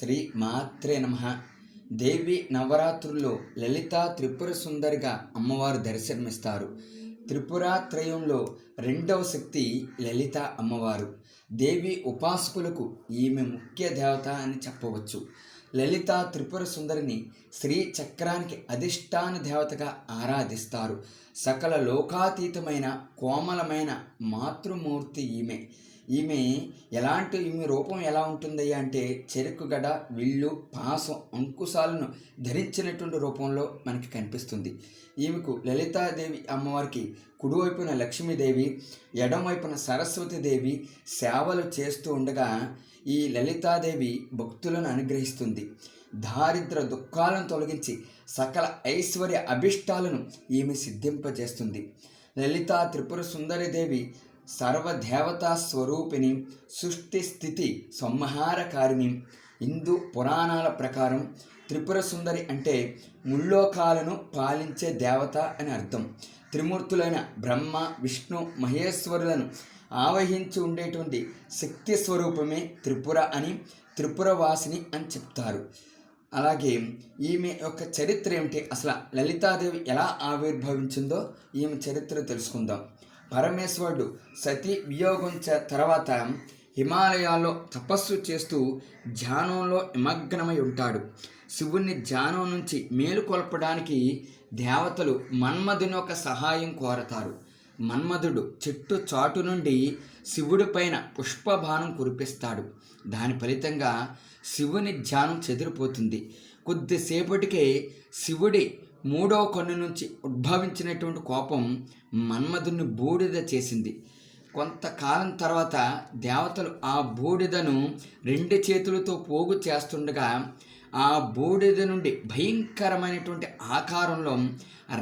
శ్రీ మాత్రే నమ. దేవి నవరాత్రుల్లో లలిత త్రిపుర సుందరిగా అమ్మవారు దర్శనమిస్తారు. త్రిపురాత్రయంలో రెండవ శక్తి లలిత అమ్మవారు. దేవి ఉపాసకులకు ఈమె ముఖ్య దేవత అని చెప్పవచ్చు. లలిత త్రిపుర సుందరిని శ్రీ చక్రానికి అధిష్టాన దేవతగా ఆరాధిస్తారు. సకల లోకాతీతమైన కోమలమైన మాతృమూర్తి ఈమె. ఈమె ఎలాంటి ఈమె రూపం ఎలా ఉంటుంది అంటే చెరుకు గడ విల్లు పాసం అంకుశాలను ధరించినటువంటి రూపంలో మనకి కనిపిస్తుంది. ఈమెకు లలితాదేవి అమ్మవారికి కుడివైపున లక్ష్మీదేవి ఎడమవైపున సరస్వతీదేవి సేవలు చేస్తూ ఉండగా ఈ లలితాదేవి భక్తులను అనుగ్రహిస్తుంది. దారిద్ర దుఃఖాలను తొలగించి సకల ఐశ్వర్య అభిష్టాలను ఈమె సిద్ధింపజేస్తుంది. లలిత త్రిపుర సుందరిదేవి సర్వదేవతా స్వరూపిణి సృష్టి స్థితి సంహారకారిణి హిందూ పురాణాల ప్రకారం త్రిపుర సుందరి అంటే ముల్లోకాలను పాలించే దేవత అని అర్థం. త్రిమూర్తులైన బ్రహ్మ విష్ణు మహేశ్వరులను ఆవహించి ఉండేటువంటి శక్తి స్వరూపమే త్రిపుర అని త్రిపురవాసిని అని చెప్తారు. అలాగే ఈమె యొక్క చరిత్ర ఏమిటి? అసలు లలితాదేవి ఎలా ఆవిర్భవించిందో ఈమె చరిత్ర తెలుసుకుందాం. పరమేశ్వరుడు సతీ వియోగం తర్వాత హిమాలయాల్లో తపస్సు చేస్తూ ధ్యానంలో నిమగ్నమై ఉంటాడు. శివుణ్ణి ధ్యానం నుంచి మేలుకొల్పడానికి దేవతలు మన్మధుని యొక్క సహాయం కోరతారు. మన్మధుడు చెట్టు చాటు నుండి శివుడి పైన పుష్పబాణం కురిపిస్తాడు. దాని ఫలితంగా శివుని ధ్యానం చెదిరిపోతుంది. కొద్దిసేపటికే శివుడి మూడవ కన్ను నుంచి ఉద్భవించినటువంటి కోపం మన్మధుడిని బూడిద చేసింది. కొంతకాలం తర్వాత దేవతలు ఆ బూడిదను రెండు చేతులతో పోగు చేస్తుండగా ఆ బూడిద నుండి భయంకరమైనటువంటి ఆకారంలో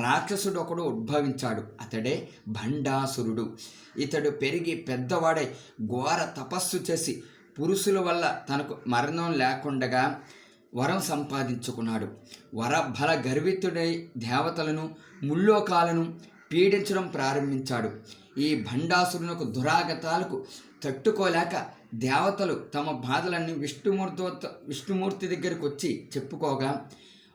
రాక్షసుడు ఒకడు ఉద్భవించాడు. అతడే భండాసురుడు ఇతడు పెరిగి పెద్దవాడై ఘోర తపస్సు చేసి పురుషుల వల్ల తనకు మరణం లేకుండగా వరం సంపాదించుకున్నాడు. వరబల గర్వితుడై దేవతలను ముల్లోకాలను పీడించడం ప్రారంభించాడు. ఈ భండాసురునకు దురాగతాలకు తట్టుకోలేక దేవతలు తమ బాధలన్నీ విష్ణుమూర్తి విష్ణుమూర్తి దగ్గరికి వచ్చి చెప్పుకోగా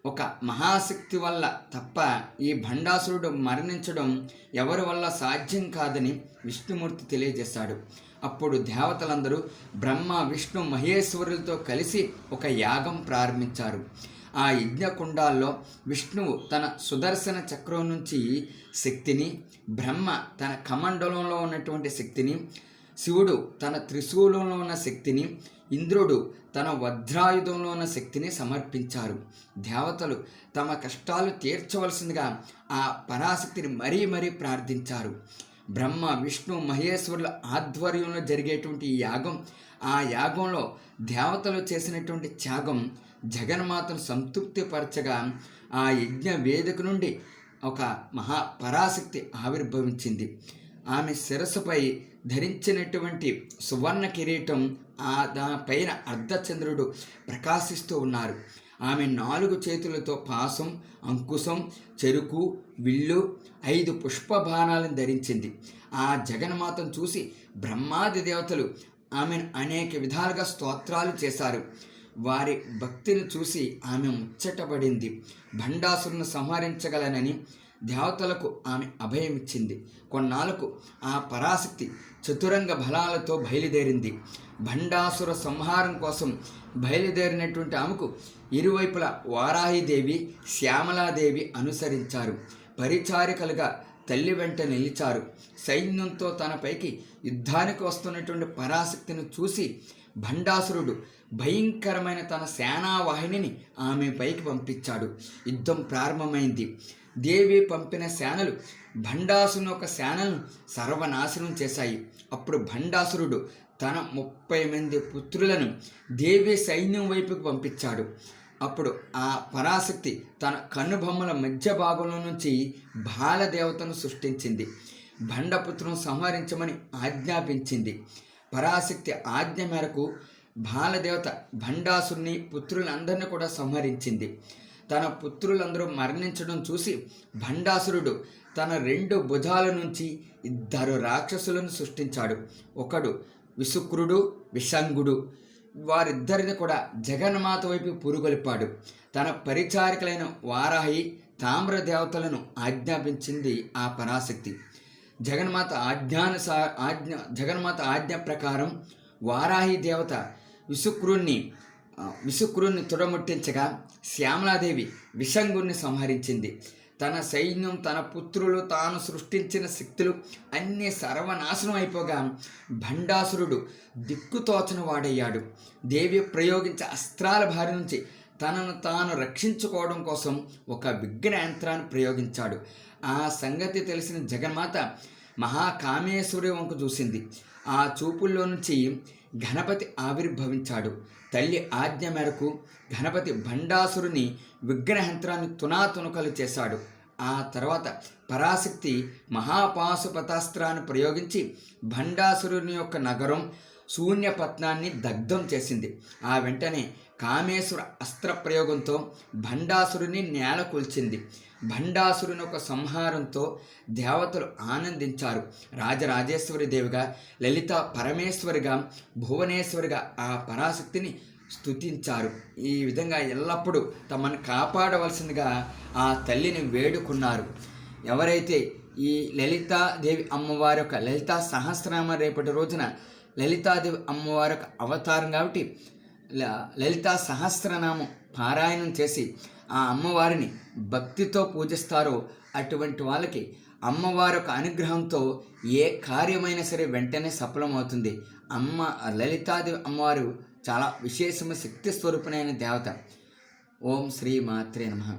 ఒక మహాశక్తి వల్ల తప్ప ఈ భండాసురుడు మరణించడం ఎవరి వల్ల సాధ్యం కాదని విష్ణుమూర్తి తెలియజేశాడు. అప్పుడు దేవతలందరూ బ్రహ్మ విష్ణు మహేశ్వరులతో కలిసి ఒక యాగం ప్రారంభించారు. ఆ యజ్ఞకుండాల్లో విష్ణువు తన సుదర్శన చక్రం నుంచి శక్తిని బ్రహ్మ తన కమండలంలో ఉన్నటువంటి శక్తిని శివుడు తన త్రిశూలంలో ఉన్న శక్తిని ఇంద్రుడు తన వజ్రాయుధంలో ఉన్న శక్తిని సమర్పించారు. దేవతలు తమ కష్టాలు తీర్చవలసిందిగా ఆ పరాశక్తిని మరీ మరీ ప్రార్థించారు. బ్రహ్మ విష్ణు మహేశ్వరుల ఆధ్వర్యంలో జరిగేటువంటి ఈ యాగం ఆ యాగంలో దేవతలు చేసినటువంటి త్యాగం జగన్మాతను సంతృప్తిపరచగా ఆ యజ్ఞ వేదిక నుండి ఒక మహా పరాశక్తి ఆవిర్భవించింది. ఆమె శిరస్సుపై ధరించినటువంటి సువర్ణ కిరీటం ఆ దానిపైన అర్ధచంద్రుడు ప్రకాశిస్తూ ఉన్నారు. ఆమె నాలుగు చేతులతో పాసం అంకుశం చెరుకు విల్లు ఐదు పుష్పబాణాలను ధరించింది. ఆ జగన్మాతను చూసి బ్రహ్మాది దేవతలు ఆమెను అనేక విధాలుగా స్తోత్రాలు చేశారు. వారి భక్తిని చూసి ఆమె ముచ్చటపడింది. భండాసురును సంహరించగలనని దేవతలకు ఆమె అభయం ఇచ్చింది కొన్నాళ్ళకు ఆ పరాశక్తి చతురంగ బలాలతో బయలుదేరింది. భండాసుర సంహారం కోసం బయలుదేరినటువంటి ఆమెకు ఇరువైపులా వారాహిదేవి శ్యామలాదేవి అనుసరించారు. పరిచారికలుగా తల్లి వెంట నిలిచారు. సైన్యంతో తనపైకి యుద్ధానికి వస్తున్నటువంటి పరాశక్తిని చూసి భండాసురుడు భయంకరమైన తన సేనావాహినిని ఆమె పైకి పంపించాడు. యుద్ధం ప్రారంభమైంది. దేవి పంపిన సేనలు భండాసుని ఒక సేనలను సర్వనాశనం చేశాయి. అప్పుడు భండాసురుడు తన ముప్పై మంది పుత్రులను దేవి సైన్యం వైపుకు పంపించాడు. అప్పుడు ఆ పరాశక్తి తన కన్నుబొమ్మల మధ్య భాగంలో నుంచి బాలదేవతను సృష్టించింది. భండపుత్రును సంహరించమని ఆజ్ఞాపించింది. పరాశక్తి ఆజ్ఞ మేరకు బాలదేవత భండాసుని పుత్రులందరినీ కూడా సంహరించింది. తన పుత్రులందరూ మరణించడం చూసి భండాసురుడు తన రెండు భుజాల నుంచి ఇద్దరు రాక్షసులను సృష్టించాడు. ఒకడు విశుక్రుడు విషంగుడు. వారిద్దరిని కూడా జగన్మాత వైపు పురుగొలిపాడు. తన పరిచారికలైన వారాహి తామ్ర దేవతలను ఆజ్ఞాపించింది ఆ పరాశక్తి. జగన్మాత ఆజ్ఞానుసా ఆజ్ఞ జగన్మాత ఆజ్ఞ ప్రకారం వారాహి దేవత విశుక్రుణ్ణి ఆ, తుడముట్టించగా శ్యామలాదేవి విషంగుణ్ణి సంహరించింది. తన సైన్యం తన పుత్రులు తాను సృష్టించిన శక్తులు అన్నీ సర్వనాశనం అయిపోగా భండాసురుడు దిక్కుతోచన వాడయ్యాడు. దేవి ప్రయోగించే అస్త్రాల భారి నుంచి తనను తాను రక్షించుకోవడం కోసం ఒక విఘ్న యంత్రాన్ని ప్రయోగించాడు. ఆ సంగతి తెలిసిన జగన్మాత మహాకామేశ్వరి వంక చూసింది. ఆ చూపుల్లో నుంచి గణపతి ఆవిర్భవించాడు. తల్లి ఆజ్ఞ మేరకు గణపతి భండాసురుని విగ్రహంత్రాన్ని తునాతునకలు చేశాడు. ఆ తర్వాత పరాశక్తి మహాపాశుపతాస్త్రాన్ని ప్రయోగించి భండాసురుని యొక్క నగరం శూన్యపత్నాన్ని దగ్ధం చేసింది. ఆ వెంటనే కామేశ్వర అస్త్ర ప్రయోగంతో భండాసురుని నేల కూల్చింది. భండాసురుని ఒక సంహారంతో దేవతలు ఆనందించారు. రాజరాజేశ్వరి దేవిగా లలిత పరమేశ్వరిగా భువనేశ్వరిగా ఆ పరాశక్తిని స్తుతించారు. ఈ విధంగా ఎల్లప్పుడూ తమను కాపాడవలసిందిగా ఆ తల్లిని వేడుకున్నారు. ఎవరైతే ఈ లలితాదేవి అమ్మవారి యొక్క లలితా సహస్రనామ రేపటి రోజున లలితాదేవి అమ్మవారి అవతారం కాబట్టి ల- లలితా సహస్రనామం పారాయణం చేసి ఆ అమ్మవారిని భక్తితో పూజిస్తారో అటువంటి వాళ్ళకి అమ్మవారి యొక్క అనుగ్రహంతో ఏ కార్యమైనా సరే వెంటనే సఫలమవుతుంది. అమ్మ లలితాదేవి అమ్మవారు చాలా విశేషమైన శక్తి స్వరూపమైన దేవత. ఓం శ్రీ మాత్రే నమః.